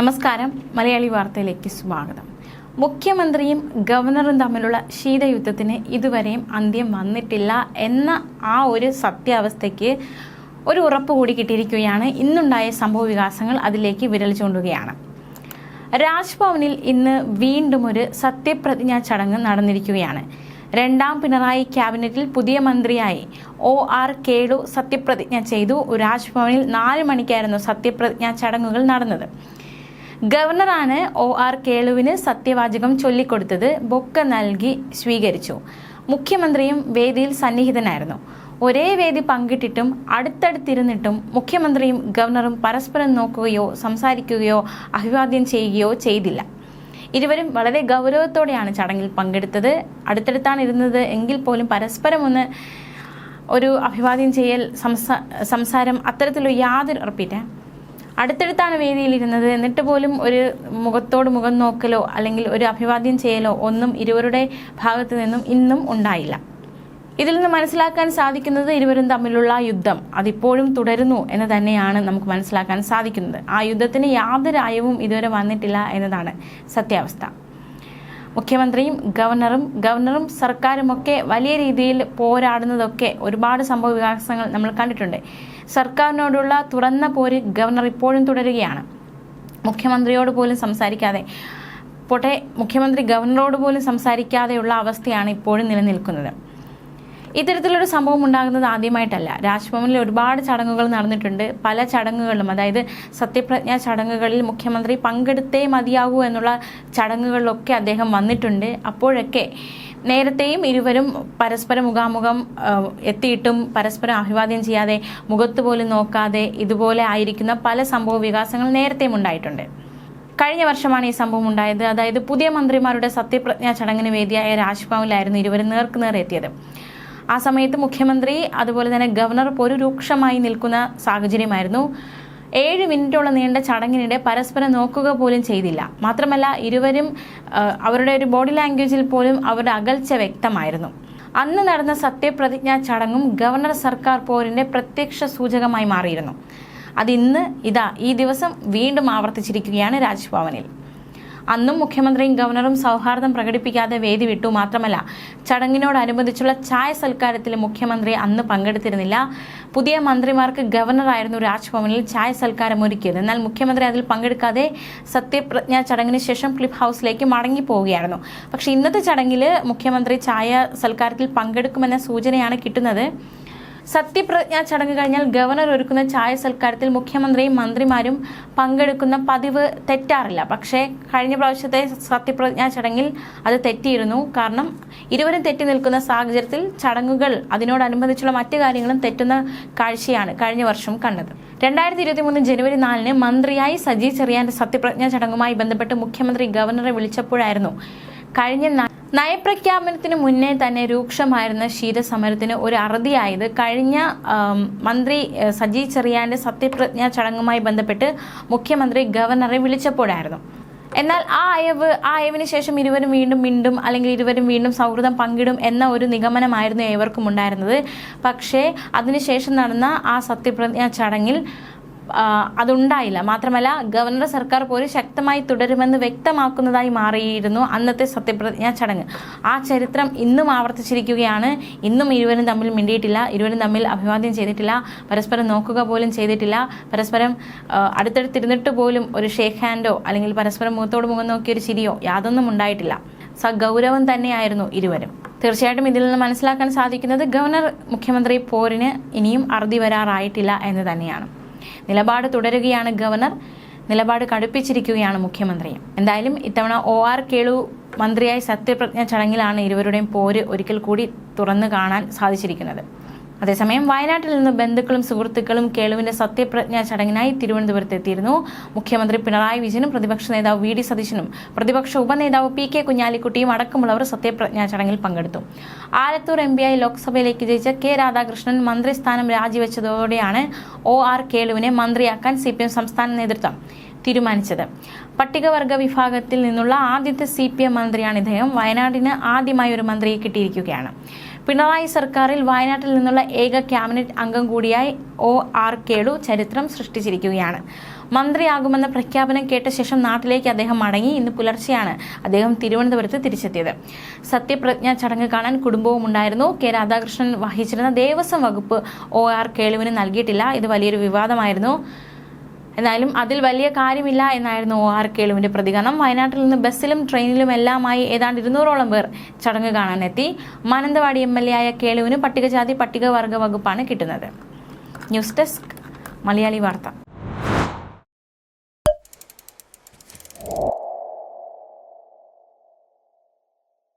നമസ്കാരം. മലയാളി വാർത്തയിലേക്ക് സ്വാഗതം. മുഖ്യമന്ത്രിയും ഗവർണറും തമ്മിലുള്ള ശീതയുദ്ധത്തിന് ഇതുവരെയും അന്ത്യം വന്നിട്ടില്ല എന്ന ആ ഒരു സത്യാവസ്ഥയ്ക്ക് ഒരു ഉറപ്പ് കൂടി കിട്ടിയിരിക്കുകയാണ്. ഇന്നുണ്ടായ സംഭവ വികാസങ്ങൾ അതിലേക്ക് വിരൽ ചൂണ്ടുകയാണ്. രാജ്ഭവനിൽ ഇന്ന് വീണ്ടും ഒരു സത്യപ്രതിജ്ഞാ ചടങ്ങ് നടന്നിരിക്കുകയാണ്. രണ്ടാം പിണറായി ക്യാബിനറ്റിൽ പുതിയ മന്ത്രിയായി ഒ ആർ കേളു സത്യപ്രതിജ്ഞ ചെയ്തു. രാജ്ഭവനിൽ നാല് മണിക്കായിരുന്നു സത്യപ്രതിജ്ഞാ ചടങ്ങുകൾ നടന്നത്. ഗവർണറാണ് ഒ ആർ കേളുവിന് സത്യവാചകം ചൊല്ലിക്കൊടുത്തത് ബൊക്ക നൽകി സ്വീകരിച്ചു. മുഖ്യമന്ത്രിയും വേദിയിൽ സന്നിഹിതനായിരുന്നു. ഒരേ വേദി പങ്കിട്ടിട്ടും അടുത്തടുത്തിരുന്നിട്ടും മുഖ്യമന്ത്രിയും ഗവർണറും പരസ്പരം നോക്കുകയോ സംസാരിക്കുകയോ അഭിവാദ്യം ചെയ്യുകയോ ചെയ്തില്ല. ഇരുവരും വളരെ ഗൗരവത്തോടെയാണ് ചടങ്ങിൽ പങ്കെടുത്തത്. അടുത്തടുത്താണ് ഇരുന്നത് എങ്കിൽ പോലും പരസ്പരം ഒന്ന് ഒരു അഭിവാദ്യം ചെയ്യൽ സംസാരം അത്തരത്തിലുള്ള യാതൊരു ഉറപ്പിറ്റേ അടുത്തടുത്താണ് വേദിയിലിരുന്നത്. എന്നിട്ട് പോലും ഒരു മുഖത്തോട് മുഖം നോക്കലോ അല്ലെങ്കിൽ ഒരു അഭിവാദ്യം ചെയ്യലോ ഒന്നും ഇരുവരുടെ ഭാഗത്തു നിന്നും ഇന്നും ഉണ്ടായില്ല. ഇതിൽ നിന്ന് മനസ്സിലാക്കാൻ സാധിക്കുന്നത് ഇരുവരും തമ്മിലുള്ള യുദ്ധം. അതിപ്പോഴും തുടരുന്നു എന്ന് തന്നെയാണ് നമുക്ക് മനസ്സിലാക്കാൻ സാധിക്കുന്നത്. ആ യുദ്ധത്തിന് യാതൊരു അയവും ഇതുവരെ വന്നിട്ടില്ല എന്നതാണ് സത്യാവസ്ഥ. മുഖ്യമന്ത്രിയും ഗവർണറും ഗവർണറും സർക്കാരുമൊക്കെ വലിയ രീതിയിൽ പോരാടുന്നതൊക്കെ ഒരുപാട് സംഭവ വികാസങ്ങൾ നമ്മൾ കണ്ടിട്ടുണ്ട്. സർക്കാരിനോടുള്ള തുറന്ന പോര് ഗവർണർ ഇപ്പോഴും തുടരുകയാണ്. മുഖ്യമന്ത്രിയോട് പോലും സംസാരിക്കാതെ പോട്ടെ മുഖ്യമന്ത്രി ഗവർണറോട് പോലും സംസാരിക്കാതെയുള്ള അവസ്ഥയാണ് ഇപ്പോഴും നിലനിൽക്കുന്നത്. ഇത്തരത്തിലൊരു സംഭവം ഉണ്ടാകുന്നത് ആദ്യമായിട്ടല്ല. രാജ്ഭവനിൽ ഒരുപാട് ചടങ്ങുകൾ നടന്നിട്ടുണ്ട്. പല ചടങ്ങുകളിലും അതായത് സത്യപ്രതിജ്ഞാ ചടങ്ങുകളിൽ മുഖ്യമന്ത്രി പങ്കെടുത്തേ മതിയാകൂ എന്നുള്ള ചടങ്ങുകളിലൊക്കെ അദ്ദേഹം വന്നിട്ടുണ്ട്. അപ്പോഴൊക്കെ നേരത്തെയും ഇരുവരും പരസ്പരം മുഖാമുഖം എത്തിയിട്ടും പരസ്പരം അഭിവാദ്യം ചെയ്യാതെ മുഖത്ത് പോലും നോക്കാതെ ഇതുപോലെ ആയിരിക്കുന്ന പല സംഭവ വികാസങ്ങൾ നേരത്തെയും ഉണ്ടായിട്ടുണ്ട്. കഴിഞ്ഞ വർഷമാണ് ഈ സംഭവം ഉണ്ടായത്. അതായത് പുതിയ മന്ത്രിമാരുടെ സത്യപ്രതിജ്ഞാ ചടങ്ങിന് വേദിയായ രാജ്ഭവനിലായിരുന്നു ഇരുവരും നേർക്കുനേർ എത്തിയത്. ആ സമയത്ത് മുഖ്യമന്ത്രി അതുപോലെ തന്നെ ഗവർണർ ഒരു രൂക്ഷമായി നിൽക്കുന്ന സാഹചര്യമായിരുന്നു. ഏഴ് മിനിറ്റോളം നീണ്ട ചടങ്ങിനിടെ പരസ്പരം നോക്കുക പോലും ചെയ്തില്ല. മാത്രമല്ല ഇരുവരും അവരുടെ ഒരു ബോഡി ലാംഗ്വേജിൽ പോലും അവരുടെ അകൽച്ച വ്യക്തമായിരുന്നു. അന്ന് നടന്ന സത്യപ്രതിജ്ഞാ ചടങ്ങും ഗവർണർ സർക്കാർ പോരിന്റെ പ്രത്യക്ഷ സൂചകമായി മാറിയിരുന്നു. അതിന്ന് ഇതാ ഈ ദിവസം വീണ്ടും ആവർത്തിച്ചിരിക്കുകയാണ് രാജ്ഭവനിൽ. അന്നും മുഖ്യമന്ത്രിയും ഗവർണറും സൗഹാർദ്ദം പ്രകടിപ്പിക്കാതെ വേദി വിട്ടു മാത്രമല്ല ചടങ്ങിനോടനുബന്ധിച്ചുള്ള ചായ സൽക്കാരത്തിൽ മുഖ്യമന്ത്രി അന്ന് പങ്കെടുത്തിരുന്നില്ല. പുതിയ മന്ത്രിമാർക്ക് ഗവർണറായിരുന്നു രാജ്ഭവനിൽ ചായ സൽക്കാരം ഒരുക്കിയത്. എന്നാൽ മുഖ്യമന്ത്രി അതിൽ പങ്കെടുക്കാതെ സത്യപ്രജ്ഞ ചടങ്ങിന് ശേഷം ക്ലിഫ് ഹൗസിലേക്ക് മടങ്ങി പോവുകയായിരുന്നു. പക്ഷേ ഇന്നത്തെ ചടങ്ങിൽ മുഖ്യമന്ത്രി ചായ സൽക്കാരത്തിൽ പങ്കെടുക്കുമെന്ന സൂചനയാണ് കിട്ടുന്നത്. സത്യപ്രതിജ്ഞാ ചടങ്ങ് കഴിഞ്ഞാൽ ഗവർണർ ഒരുക്കുന്ന ചായ സൽക്കാരത്തിൽ മുഖ്യമന്ത്രിയും മന്ത്രിമാരും പങ്കെടുക്കുന്ന പതിവ് തെറ്റാറില്ല. പക്ഷേ കഴിഞ്ഞ പ്രാവശ്യത്തെ സത്യപ്രതിജ്ഞാ ചടങ്ങിൽ അത് തെറ്റിയിരുന്നു. കാരണം ഇരുവരും തെറ്റി നിൽക്കുന്ന സാഹചര്യത്തിൽ ചടങ്ങുകൾ അതിനോടനുബന്ധിച്ചുള്ള മറ്റു കാര്യങ്ങളും തെറ്റുന്ന കാഴ്ചയാണ് കഴിഞ്ഞ വർഷം കണ്ടത്. രണ്ടായിരത്തി ഇരുപത്തി മൂന്ന് ജനുവരി നാലിന് മന്ത്രിയായി സജി ചെറിയാന്റെ സത്യപ്രതിജ്ഞാ ചടങ്ങുമായി ബന്ധപ്പെട്ട് മുഖ്യമന്ത്രി ഗവർണറെ വിളിച്ചപ്പോഴായിരുന്നു കഴിഞ്ഞ നയപ്രഖ്യാപനത്തിന് മുന്നേ തന്നെ രൂക്ഷമായിരുന്ന ശീതസമരത്തിന് ഒരു അറുതിയായത് കഴിഞ്ഞ മന്ത്രി സജി ചെറിയാന്റെ സത്യപ്രതിജ്ഞാ ചടങ്ങുമായി ബന്ധപ്പെട്ട് മുഖ്യമന്ത്രി ഗവർണറെ വിളിച്ചപ്പോഴായിരുന്നു. എന്നാൽ ആ അയവ് ആ അയവിന് ശേഷം ഇരുവരും വീണ്ടും മിണ്ടും അല്ലെങ്കിൽ ഇരുവരും വീണ്ടും സൗഹൃദം പങ്കിടും എന്ന ഒരു നിഗമനമായിരുന്നു ഏവർക്കും ഉണ്ടായിരുന്നത്. പക്ഷേ അതിനുശേഷം നടന്ന ആ സത്യപ്രതിജ്ഞാ ചടങ്ങിൽ അതുണ്ടായില്ല. മാത്രമല്ല ഗവർണർ സർക്കാർ പോലും ശക്തമായി തുടരുമെന്ന് വ്യക്തമാക്കുന്നതായി മാറിയിരുന്നു അന്നത്തെ സത്യപ്രതിജ്ഞാ ചടങ്ങ്. ആ ചരിത്രം ഇന്നും ആവർത്തിച്ചിരിക്കുകയാണ്. ഇന്നും ഇരുവരും തമ്മിൽ മിണ്ടിയിട്ടില്ല. ഇരുവരും തമ്മിൽ അഭിവാദ്യം ചെയ്തിട്ടില്ല. പരസ്പരം നോക്കുക പോലും ചെയ്തിട്ടില്ല. പരസ്പരം അടുത്തടുത്തിരുന്നിട്ട് പോലും ഒരു ഷേക്ക് ഹാൻഡോ അല്ലെങ്കിൽ പരസ്പരം മുഖത്തോട് മുഖം നോക്കിയ ഒരു ചിരിയോ യാതൊന്നും ഉണ്ടായിട്ടില്ല. സഗൗരവം തന്നെയായിരുന്നു ഇരുവരും. തീർച്ചയായിട്ടും ഇതിൽ നിന്ന് മനസ്സിലാക്കാൻ സാധിക്കുന്നത് ഗവർണർ മുഖ്യമന്ത്രി പോരിന് ഇനിയും അറുതി വരാറായിട്ടില്ല എന്ന് തന്നെയാണ്. നിലപാട് തുടരുകയാണ് ഗവർണർ. നിലപാട് കടുപ്പിച്ചിരിക്കുകയാണ് മുഖ്യമന്ത്രി. എന്തായാലും ഇത്തവണ ഒ ആർ കേളു മന്ത്രിയായി സത്യപ്രതിജ്ഞ ചടങ്ങിലാണ് ഇരുവരുടെയും പോര് ഒരിക്കൽ കൂടി തുറന്നു കാണാൻ സാധിച്ചിരിക്കുന്നത്. അതേസമയം വയനാട്ടിൽ നിന്ന് ബന്ധുക്കളും സുഹൃത്തുക്കളും കേളുവിന്റെ സത്യപ്രജ്ഞാ ചടങ്ങിനായി തിരുവനന്തപുരത്ത് എത്തിയിരുന്നു. മുഖ്യമന്ത്രി പിണറായി വിജയനും പ്രതിപക്ഷ നേതാവ് വി ഡി സതീശനും പ്രതിപക്ഷ ഉപനേതാവ് പി കെ കുഞ്ഞാലിക്കുട്ടിയും അടക്കമുള്ളവർ സത്യപ്രജ്ഞാ ചടങ്ങിൽ പങ്കെടുത്തു. ആലത്തൂർ എം പിയായി ലോക്സഭയിലേക്ക് ജയിച്ച കെ രാധാകൃഷ്ണൻ മന്ത്രിസ്ഥാനം രാജിവെച്ചതോടെയാണ് ഒ ആർ കേളുവിനെ മന്ത്രിയാക്കാൻ സി സംസ്ഥാന നേതൃത്വം തീരുമാനിച്ചത്. പട്ടികവർഗ വിഭാഗത്തിൽ നിന്നുള്ള ആദ്യത്തെ സി പി എം മന്ത്രിയാണ് ഇദ്ദേഹം. വയനാടിന് ആദ്യമായി ഒരു മന്ത്രിയെ കിട്ടിയിരിക്കുകയാണ്. പിണറായി സർക്കാരിൽ വയനാട്ടിൽ നിന്നുള്ള ഏക ക്യാബിനറ്റ് അംഗം കൂടിയായി ഒ. ആർ. കേളു ചരിത്രം സൃഷ്ടിച്ചിരിക്കുകയാണ്. മന്ത്രിയാകുമെന്ന പ്രഖ്യാപനം കേട്ട ശേഷം നാട്ടിലേക്ക് അദ്ദേഹം മടങ്ങി ഇന്ന് പുലർച്ചെയാണ് അദ്ദേഹം തിരുവനന്തപുരത്ത് തിരിച്ചെത്തിയത്. സത്യപ്രജ്ഞ ചടങ്ങ് കാണാൻ കുടുംബവും ഉണ്ടായിരുന്നു. കെ. രാധാകൃഷ്ണൻ വഹിച്ചിരുന്ന ദേവസ്വം വകുപ്പ് ഒ. ആർ. കേളുവിന് നൽകിയിട്ടില്ല. ഇത് വലിയൊരു വിവാദമായിരുന്നു. എന്നാലും അതിൽ വലിയ കാര്യമില്ല എന്നായിരുന്നു ഒ ആർ കേളുവിന്റെ പ്രതികരണം. വയനാട്ടിൽ നിന്ന് ബസ്സിലും ട്രെയിനിലും എല്ലാമായി ഏതാണ്ട് ഇരുന്നൂറോളം പേർ ചടങ്ങ് കാണാനെത്തി. മാനന്തവാടി എം എൽ എ ആയ കേളുവിന് പട്ടികജാതി പട്ടികവർഗ വകുപ്പാണ് കിട്ടുന്നത്. ന്യൂസ് ഡെസ്ക് മലയാളി വാർത്ത.